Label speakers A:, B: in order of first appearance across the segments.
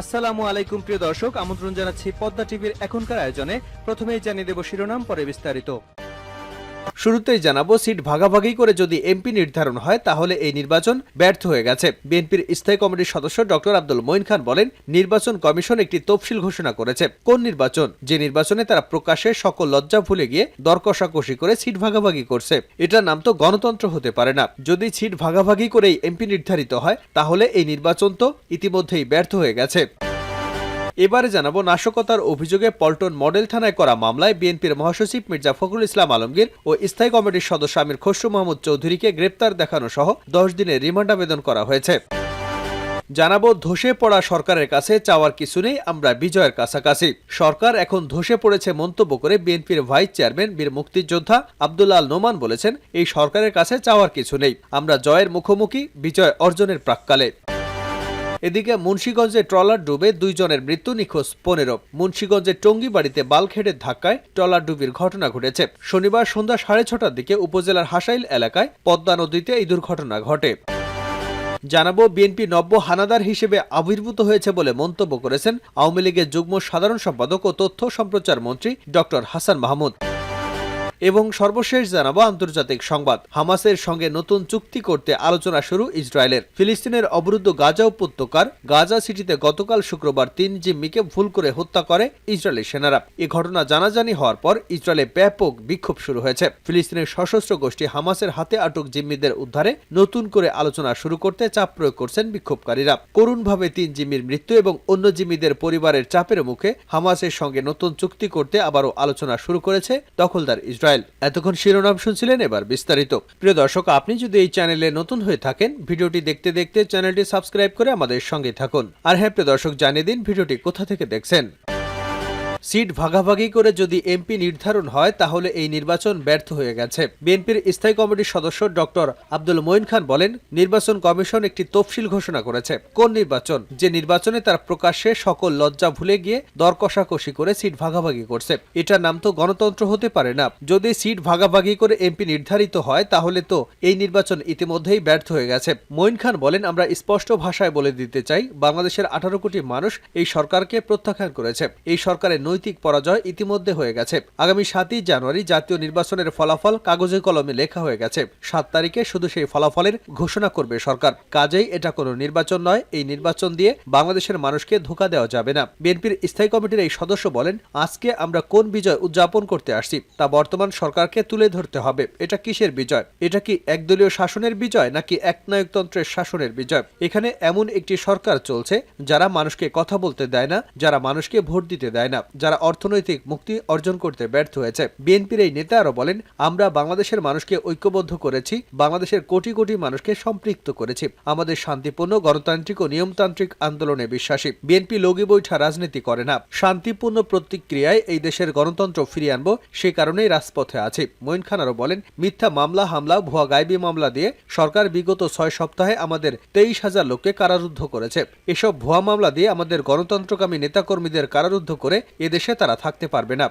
A: আসসালামু আলাইকুম, প্রিয় দর্শক। আমন্ত্রণ জানাচ্ছি পদ্মা টিভির এখনকার আয়োজনে। প্রথমেই জানিয়ে দেব শিরোনাম, পরে বিস্তারিত। শুরুতেই জানাব, সিট ভাগাভাগি করে যদি এমপি নির্ধারণ হয়, তাহলে এই নির্বাচন ব্যর্থ হয়ে গেছে। বিএনপির স্থায়ী কমিটির সদস্য ডক্টর আব্দুল মঈন খান বলেন, নির্বাচন কমিশন একটি তফসিল ঘোষণা করেছে। কোন নির্বাচন? যে নির্বাচনে তারা প্রকাশ্যে সকল লজ্জা ভুলে গিয়ে দর কষাকষি করে সিট ভাগাভাগি করছে। এটার নাম তো গণতন্ত্র হতে পারে না। যদি সিট ভাগাভাগি করেই এমপি নির্ধারিত হয়, তাহলে এই নির্বাচন তো ইতিমধ্যেই ব্যর্থ হয়ে গেছে। এবারে জানাব নাশকতার অভিযোগে পল্টন মডেল থানায় করা মামলায় বিএনপির মহাসচিব মির্জা ফখরুল ইসলাম আলমগীর ও স্থায়ী কমিটির সদস্য আমির খসরু মাহমুদ চৌধুরীকে গ্রেপ্তার দেখানো সহ দশ দিনের রিমান্ড আবেদন করা হয়েছে। জানাব ধসে পড়া সরকারের কাছে চাওয়ার কিছু নেই, আমরা বিজয়ের কাছাকাছি। সরকার এখন ধসে পড়েছে মন্তব্য করে বিএনপির ভাইস চেয়ারম্যান, বীর মুক্তিযোদ্ধা আব্দুল্লাহ আল নোমান বলেছেন, এই সরকারের কাছে চাওয়ার কিছু নেই, আমরা জয়ের মুখোমুখি, বিজয় অর্জনের প্রাক্কালে। এদিকে মুন্সীগঞ্জে ট্রলার ডুবে দুইজনের মৃত্যু নিখোঁজ, পনেরো। মুন্সীগঞ্জের টঙ্গি টঙ্গিবাড়িতে বালখেডের ধাক্কায় ট্রলার ডুবির ঘটনা ঘটেছে। শনিবার সন্ধ্যা সাড়ে ছটার দিকে উপজেলার হাসাইল এলাকায় পদ্মা নদীতে এই দুর্ঘটনা ঘটে। জানাব, বিএনপি নব্য হানাদার হিসেবে আবির্ভূত হয়েছে বলে মন্তব্য করেছেন আওয়ামী লীগের যুগ্ম সাধারণ সম্পাদক ও তথ্য সম্প্রচার মন্ত্রী ডক্টর হাসান মাহমুদ। এবং সর্বশেষ জানাব আন্তর্জাতিক সংবাদ। হামাসের সঙ্গে নতুন চুক্তি করতে আলোচনা শুরু ইসরায়েলের। ফিলিস্তিনের অবরুদ্ধ গাজা উপত্যকার গাজা সিটিতে গতকাল শুক্রবার তিন জিম্মিকে ভুল করে হত্যা করে ইসরায়েলের সেনারা। এ ঘটনা জানাজানি হওয়ার পর ইসরায়েলে ব্যাপক বিক্ষোভ শুরু হয়েছে। ফিলিস্তিনের সশস্ত্র গোষ্ঠী হামাসের হাতে আটক জিম্মিদের উদ্ধারে নতুন করে আলোচনা শুরু করতে চাপ প্রয়োগ করছেন বিক্ষোভকারীরা। করুণভাবে তিন জিম্মির মৃত্যু এবং অন্য জিম্মিদের পরিবারের চাপের মুখে হামাসের সঙ্গে নতুন চুক্তি করতে আবারও আলোচনা শুরু করেছে দখলদার ইসরায়েল। এতক্ষণ শিরোনাম শুনছিলেন এবার বিস্তারিত। প্রিয় দর্শক, আপনি যদি এই চ্যানেলে নতুন হয়ে থাকেন, ভিডিওটি দেখতে দেখতে চ্যানেলটি সাবস্ক্রাইব করে আমাদের সঙ্গে থাকুন। আর হ্যাঁ প্রিয় দর্শক, জানিয়ে দিন ভিডিওটি কোথা থেকে দেখছেন। সিট ভাগাভাগি করে যদি এমপি নির্ধারণ হয়, তাহলে এই নির্বাচন ব্যর্থ হয়ে গেছে। বিএনপির স্থায়ী কমিটির সদস্য ডক্টর আব্দুল মঈন খান বলেন, নির্বাচন কমিশন একটি তফসিল ঘোষণা করেছে। কোন নির্বাচন? যে নির্বাচনে তার প্রকাশ্যে সকল লজ্জা ভুলে গিয়ে দর কষাকষি করে সিট ভাগাভাগি করছে। এটার নাম তো গণতন্ত্র হতে পারে না। যদি সিট ভাগাভাগি করে এমপি নির্ধারিত হয়, তাহলে তো এই নির্বাচন ইতিমধ্যেই ব্যর্থ হয়ে গেছে। মঈন খান বলেন, আমরা স্পষ্ট ভাষায় বলে দিতে চাই, বাংলাদেশের আঠারো কোটি মানুষ এই সরকারকে প্রত্যাখ্যান করেছে। এই সরকারের নৈতিক পরাজয় ইতিমধ্যে হয়ে গেছে। আগামী সাতই জানুয়ারি জাতীয় নির্বাচনের ফলাফল কাগজে কলমে লেখা হয়ে গেছে। সাত তারিখে শুধু সেই ফলাফলের ঘোষণা করবে সরকার। কাজেই এটা কোনো নির্বাচন নয়, এই নির্বাচন দিয়ে বাংলাদেশের মানুষকে ধোকা দেওয়া যাবে না। বিএনপির স্থায়ী কমিটির এই সদস্য বলেন, আজকে আমরা কোন বিজয় উদযাপন করতে আসছি, তা বর্তমান সরকারকে তুলে ধরতে হবে। এটা কিসের বিজয়? এটা কি একদলীয় শাসনের বিজয় নাকি একনায়কতন্ত্রের শাসনের বিজয়? এখানে এমন একটি সরকার চলছে, যারা মানুষকে কথা বলতে দেয় না, যারা মানুষকে ভোট দিতে দেয় না। যারা অর্থনৈতিক মুক্তি অর্জন করতে ব্যর্থ হয়েছে। বিএনপির এই নেতা আরও বলেন, আমরা বাংলাদেশের মানুষকে ঐক্যবদ্ধ করেছি, বাংলাদেশের কোটি কোটি মানুষকে সম্পৃক্ত করেছি। আমাদের শান্তিপূর্ণ গণতান্ত্রিক ও নিয়মতান্ত্রিক আন্দোলনে বিশ্বাসী। বিএনপি লগি বৈঠা রাজনীতি করে না। শান্তিপূর্ণ প্রতিক্রিয়ায় এই দেশের গণতন্ত্র ফিরিয়ে আনব, সে কারণেই রাজপথে আছি। মঈন খান আরও বলেন, মিথ্যা মামলা, হামলা, ভুয়া গাইবি মামলা দিয়ে সরকার বিগত ছয় সপ্তাহে আমাদের তেইশ হাজার লোককে কারারুদ্ধ করেছে। এসব ভুয়া মামলা দিয়ে আমাদের গণতন্ত্রকামী নেতাকর্মীদের কারারুদ্ধ করে এদেশে তারা থাকতে পারবে না।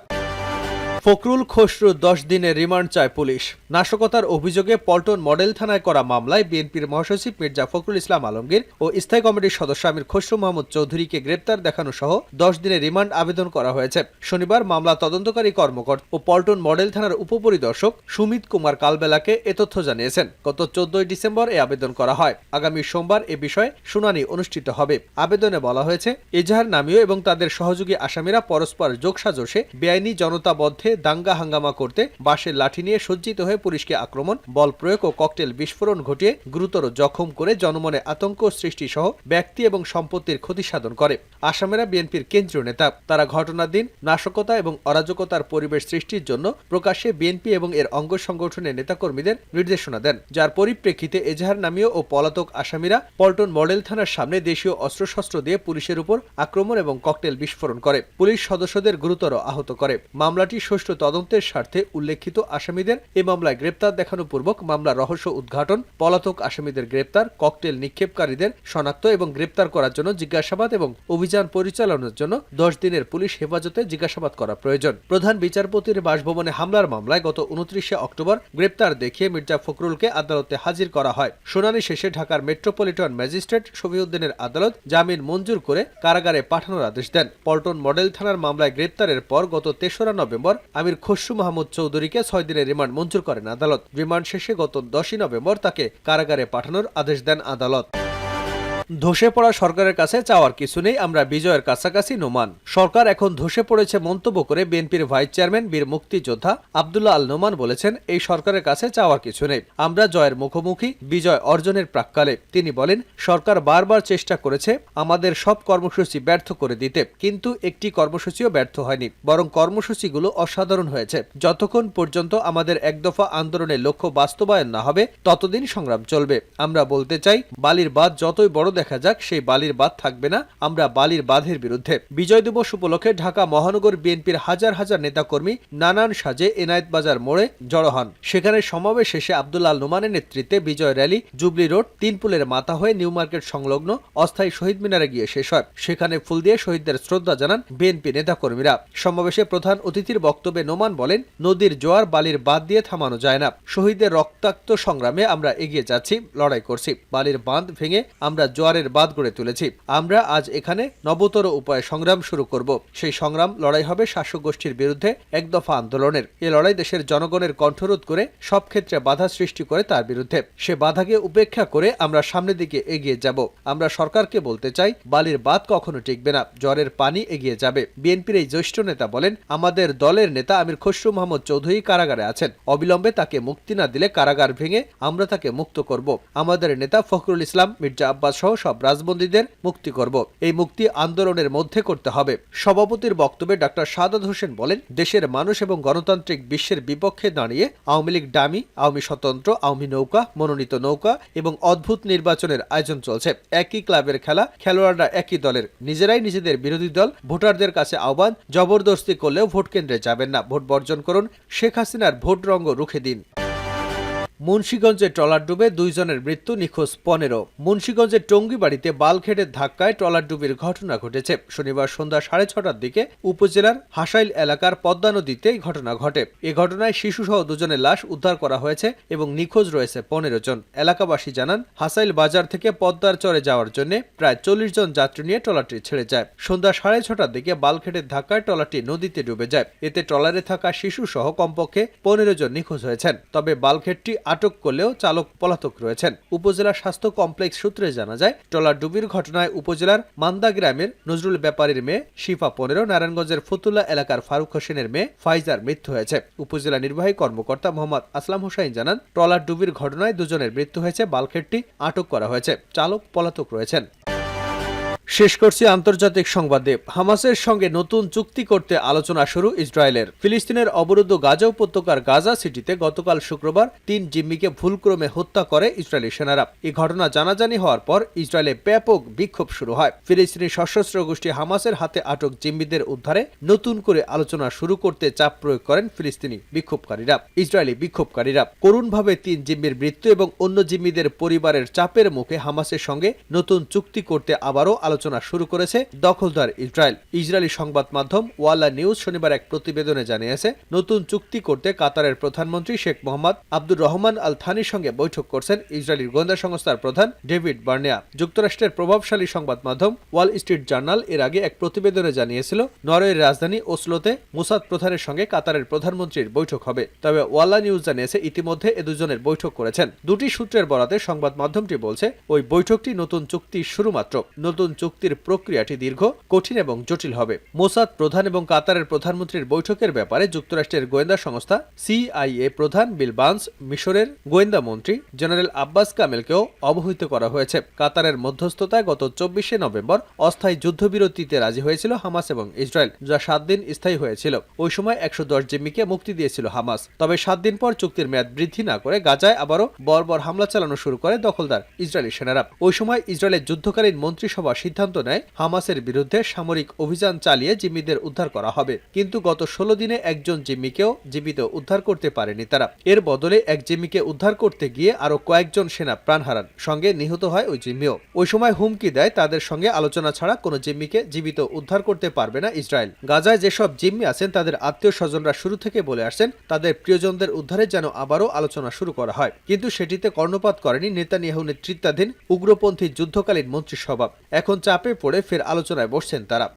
A: ফখরুল খসরু দশ দিনের রিমান্ড চায় পুলিশ। নাশকতার অভিযোগে পল্টন মডেল থানায় করা মামলায় বিএনপির মহাসচিব মির্জা ফখরুল ইসলাম আলমগীর ও স্থায়ী কমিটির সদস্য আমির খসরু মাহমুদ চৌধুরীকে গ্রেপ্তার দেখানো সহ দশ দিনের রিমান্ড আবেদন করা হয়েছে। শনিবার মামলা তদন্তকারী কর্মকর্তা ও পল্টন মডেল থানার উপপরিদর্শক সুমিত কুমার কালবেলাকে এ তথ্য জানিয়েছেন। গত চোদ্দই ডিসেম্বর এ আবেদন করা হয়। আগামী সোমবার এ বিষয়ে শুনানি অনুষ্ঠিত হবে। আবেদনে বলা হয়েছে, এজাহার নামীয় এবং তাদের সহযোগী আসামিরা পরস্পর যোগসাজশে বেআইনি জনতাবদ্ধে দাঙ্গা হাঙ্গামা করতে বাঁশের লাঠি নিয়ে সজ্জিত হয়ে পুলিশকে আক্রমণ, বল প্রয়োগ ও ককটেল বিস্ফোরণ ঘটিয়ে গুরুতর জখম করে জনমনে আতঙ্ক সৃষ্টি সহ ব্যক্তি এবং সম্পত্তির ক্ষতি সাধন করে। আসামেরা বিএনপির কেন্দ্রীয় নেতা। তারা ঘটনার দিন নাশকতা এবং অরাজকতার পরিবেশ সৃষ্টির জন্য প্রকাশ্যে বিএনপি এবং এর অঙ্গ সংগঠনের নেতাকর্মীদের নির্দেশনা দেন। যার পরিপ্রেক্ষিতে এজাহার নামীয় ও পলাতক আসামিরা পল্টন মডেল থানার সামনে দেশীয় অস্ত্রশস্ত্র দিয়ে পুলিশের উপর আক্রমণ এবং ককটেল বিস্ফোরণ করে। পুলিশ সদস্যদের গুরুতর আহত করে। মামলাটি সুষ্ঠু তদন্তের স্বার্থে উল্লেখিত আসামিদের এ মামলায় গ্রেপ্তার দেখানো পূর্বক মামলার রহস্য উদ্ঘাটন, পলাতক আসামিদের গ্রেপ্তার, ককটেল নিক্ষেপকারীদের শনাক্ত এবং গ্রেপ্তার করার জন্য জিজ্ঞাসাবাদ এবং অভিযান পরিচালনার জন্য দশ দিনের পুলিশ হেফাজতে জিজ্ঞাসাবাদ করা প্রয়োজন। প্রধান বিচারপতির বাসভবনে হামলার মামলায় গত উনত্রিশে অক্টোবর গ্রেপ্তার দেখিয়ে মির্জা ফখরুলকে আদালতে হাজির করা হয়। শুনানি শেষে ঢাকার মেট্রোপলিটন ম্যাজিস্ট্রেট শফিউদ্দিনের আদালত জামিন মঞ্জুর করে কারাগারে পাঠানোর আদেশ দেন। পল্টন মডেল থানার মামলায় গ্রেপ্তারের পর গত তেসরা নভেম্বর আমির খসরু মাহমুদ চৌধুরীকে ছয় দিনের রিমান্ড মঞ্জুর করেন আদালত। রিমান্ড শেষে গত দশই নভেম্বর তাকে কারাগারে পাঠানোর আদেশ দেন আদালত। ধসে পড়া সরকারের কাছে চাওয়ার কিছু নেই, আমরা বিজয়ের কাছাকাছি নোমান। সরকার এখন ধসে পড়েছে মন্তব্য করে বিএনপির ভাইস চেয়ারম্যান, বীর মুক্তিযোদ্ধা আবদুল্লাহ আল নোমান বলেছেন, এই সরকারের কাছে চাওয়ার কিছু নেই। আমরা জয়ের মুখোমুখি, বিজয় অর্জনের প্রাককালে। তিনি বলেন, সরকার বারবার চেষ্টা করেছে আমাদের সব কর্মসূচি ব্যর্থ করে দিতে, কিন্তু একটি কর্মসূচিও ব্যর্থ হয়নি। বরং কর্মসূচিগুলো অসাধারণ হয়েছে। যতক্ষণ পর্যন্ত আমাদের একদফা আন্দোলনের লক্ষ্য বাস্তবায়ন না হবে, ততদিন সংগ্রাম চলবে। আমরা বলতে চাই, বালির বাঁধ যতই বড় দেখা যাক সেই বালির বাঁধ থাকবে না। আমরা বালির বাঁধের বিরুদ্ধে। বিজয় দিবস উপলক্ষে ঢাকা মহানগর বিএনপির হাজার হাজার নেতাকর্মী নানান সাজে এনায়েত বাজার মোড়ে জড়ো হন। সেখানে সমাবেশ শেষে আব্দুল্লাহ নোমানের নেতৃত্বে বিজয় র্যালি, জুবলি রোড, তিন পুলের মাথা হয়ে নিউ মার্কেট সংলগ্ন অস্থায়ী শহীদ মিনারে গিয়ে শেষ হয়। সেখানে ফুল দিয়ে শহীদদের শ্রদ্ধা জানান বিএনপি নেতাকর্মীরা। সমাবেশে প্রধান অতিথির বক্তব্যে নোমান বলেন, নদীর জোয়ার বালির বাঁধ দিয়ে থামানো যায় না। শহীদের রক্তাক্ত সংগ্রামে আমরা এগিয়ে যাচ্ছি, লড়াই করছি। বালির বাঁধ ভেঙে আমরা জোয়ারের বাঁধ গড়ে তুলেছি। আমরা আজ এখানে নবতর উপায়ে সংগ্রাম শুরু করব। সেই সংগ্রাম লড়াই হবে শাসক গোষ্ঠীর বিরুদ্ধে এক দফা আন্দোলনের। এ লড়াই দেশের জনগণের কণ্ঠরোধ করে সব ক্ষেত্রে বাধা সৃষ্টি করে তার বিরুদ্ধে। সে বাধাকে উপেক্ষা করে আমরা সামনের দিকে এগিয়ে যাব। আমরা সরকারকে বলতে চাই, বালির বাঁধ কখনো টিকবে না জ্বরের পানি এগিয়ে যাবে। বিএনপির এই জ্যেষ্ঠ নেতা বলেন, আমাদের দলের নেতা আমির খসরু মোহাম্মদ চৌধুরী কারাগারে আছেন। অবিলম্বে তাকে মুক্তি না দিলে কারাগার ভেঙে আমরা তাকে মুক্ত করব। আমাদের নেতা ফখরুল ইসলাম, মির্জা আব্বাস সহ সব রাজবন্দীদের মুক্তি করব। এই মুক্তি আন্দোলনের মধ্যে করতে হবে। সভাপতির বক্তব্যে ডাক্তার সাদাত হোসেন বলেন, দেশের মানুষ এবং গণতান্ত্রিক বিশ্বের বিপক্ষে দাঁড়িয়ে আওয়ামী লীগ ডামি, আওয়ামী স্বতন্ত্র, আওয়ামী নৌকা, মনোনীত নৌকা এবং অদ্ভুত নির্বাচনের আয়োজন চলছে। একই ক্লাবের খেলা, খেলোয়াড়রা একই দলের। নিজেরাই নিজেদের বিরোধী দল, ভোটারদের কাছে আহ্বান, জবরদস্তি করলেও ভোট কেন্দ্রে যাবেন না। ভোট বর্জন করুন শেখ হাসিনার ভোট রঙ্গ রুখে দিন। মুন্সীগঞ্জে ট্রলার ডুবে দুইজনের মৃত্যু নিখোঁজ পনেরো। মুন্সীগঞ্জের টঙ্গিবাড়িতে বালখেটের ধাক্কায় ট্রলার ডুবির ঘটনা ঘটেছে। শনিবার সন্ধ্যা সাড়ে ছটার দিকে উপজেলার হাসাইল এলাকার পদ্মা নদীতে এই ঘটনা ঘটে। এ ঘটনায় শিশুসহ দুজনের লাশ উদ্ধার করা হয়েছে এবং নিখোঁজ রয়েছে পনেরো জন। এলাকাবাসী জানান, হাসাইল বাজার থেকে পদ্মার চরে যাওয়ার জন্য প্রায় চল্লিশ জন যাত্রী নিয়ে ট্রলারটি ছেড়ে যায়। সন্ধ্যা সাড়ে ছটার দিকে বালখেটের ধাক্কায় ট্রলারটি নদীতে ডুবে যায়। এতে ট্রলারে থাকা শিশু সহ কমপক্ষে পনেরো জন নিখোঁজ হয়েছেন। তবে বালখেটটি আটক করলেও চালক পলাতক রয়েছেন। উপজেলা স্বাস্থ্য কমপ্লেক্স সূত্রে জানা যায় ট্রলার ডুবির ঘটনায় উপজেলার মান্দা গ্রামের নজরুল ব্যাপারীর মেয়ে শিফা পনেরো, নারায়ণগঞ্জের ফতুল্লা এলাকার ফারুক হোসেনের মেয়ে ফাইজার মৃত্যু হয়েছে। উপজেলা নির্বাহী কর্মকর্তা মোহাম্মদ আসলাম হোসাইন জানান ট্রলার ডুবির ঘটনায় দুজনের মৃত্যু হয়েছে, বালখেটটি আটক করা হয়েছে। চালক পলাতক রয়েছেন। শেষ করছি আন্তর্জাতিক সংবাদে। হামাসের সঙ্গে নতুন চুক্তি করতে আলোচনা শুরু ইসরায়েলের। ফিলিস্তিনের অবরুদ্ধ গাজা উপত্যকার গাজা সিটিতে গতকাল শুক্রবার তিন জিম্মিকে ভুলক্রমে হত্যা করে ইসরায়েলি সেনারা। এই ঘটনা জানাজানি হওয়ার পর ইসরায়েলে ব্যাপক বিক্ষোভ শুরু হয়। ফিলিস্তিনি সশস্ত্র গোষ্ঠী হামাসের হাতে আটক জিম্মিদের উদ্ধারে নতুন করে আলোচনা শুরু করতে চাপ প্রয়োগ করেন ফিলিস্তিনি বিক্ষোভকারীরা। ইসরায়েলি বিক্ষোভকারীরা করুণভাবে তিন জিম্মির মৃত্যু এবং অন্য জিম্মিদের পরিবারের চাপের মুখে হামাসের সঙ্গে নতুন চুক্তি করতে আবারও আলোচনা শুরু করেছে দখলদার ইসরায়েল। ইসরায়েলি সংবাদ মাধ্যম ওয়ালা নিউজ শনিবার এক প্রতিবেদনে জানিয়েছে, নতুন চুক্তি করতে কাতারের প্রধানমন্ত্রী শেখ মোহাম্মদ আব্দুর রহমান আল থানির সঙ্গে বৈঠক করছেন ইসরায়েলির গোয়েন্দা সংস্থার প্রধান ডেভিড বার্নিয়া। যুক্তরাষ্ট্রের প্রভাবশালী সংবাদ মাধ্যম ওয়াল স্ট্রিট জার্নাল এর আগে এক প্রতিবেদনে জানিয়েছিল, নরওয়ের রাজধানী ওসলোতে মুসাদ প্রধানের সঙ্গে কাতারের প্রধানমন্ত্রীর বৈঠক হবে। তবে ওয়ালা নিউজ জানিয়েছে, ইতিমধ্যে এ দুজনের বৈঠক করেছেন। দুটি সূত্রের বরাতে সংবাদ মাধ্যমটি বলছে, ওই বৈঠকটি নতুন চুক্তি শুরুমাত্র নতুন চুক্তির প্রক্রিয়াটি দীর্ঘ, কঠিন এবং জটিল হবে। মোসাদ প্রধান এবং কাতারের প্রধানমন্ত্রীর বৈঠকের ব্যাপারে যুক্তরাষ্ট্রের গোয়েন্দা সংস্থা সিআইএ প্রধান বিল বান্স, মিশরের গোয়েন্দা মন্ত্রী জেনারেল আব্বাস কামেলকেও অবহিত করা হয়েছে। কাতারের মধ্যস্থতায় গত চব্বিশে নভেম্বর অস্থায়ী যুদ্ধবিরতিতে রাজি হয়েছিল হামাস এবং ইসরায়েল, যা সাত দিন স্থায়ী হয়েছিল। ওই সময় একশো দশ জিম্মিকে মুক্তি দিয়েছিল হামাস। তবে সাত দিন পর চুক্তির মেয়াদ বৃদ্ধি না করে গাজায় আবারও বর্বর হামলা চালানো শুরু করে দখলদার ইসরায়েলি সেনারা। ওই সময় ইসরায়েলের যুদ্ধকালীন মন্ত্রিসভা সিদ্ধান্ত নেয়, হামাসের বিরুদ্ধে সামরিক অভিযান চালিয়ে জিম্মিদের উদ্ধার করা হবে। কিন্তু গত ষোলো দিনে একজন জিম্মিকেও জীবিত উদ্ধার করতে পারেনি তারা। এর বদলে এক জিম্মিকে উদ্ধার করতে গিয়ে আরও কয়েকজন সেনা প্রাণ হারান, সঙ্গে নিহত হয় ওই জিম্মিও। ওই সময় হুমকি দেয় তাদের সঙ্গে আলোচনা ছাড়া কোনো জিম্মিকে জীবিত উদ্ধার করতে পারবে না ইসরায়েল। গাজায় যেসব জিম্মি আছেন, তাদের আত্মীয় স্বজনরা শুরু থেকে বলে আসছেন, তাদের প্রিয়জনদের উদ্ধারে যেন আবারও আলোচনা শুরু করা হয়। কিন্তু সেটিতে কর্ণপাত করেনি নেতানিয়াহু নেতৃত্বাধীন উগ্রপন্থী যুদ্ধকালীন মন্ত্রিসভা। এখন চাপে পড়ে ফের আলোচনায় বসছেন তারা।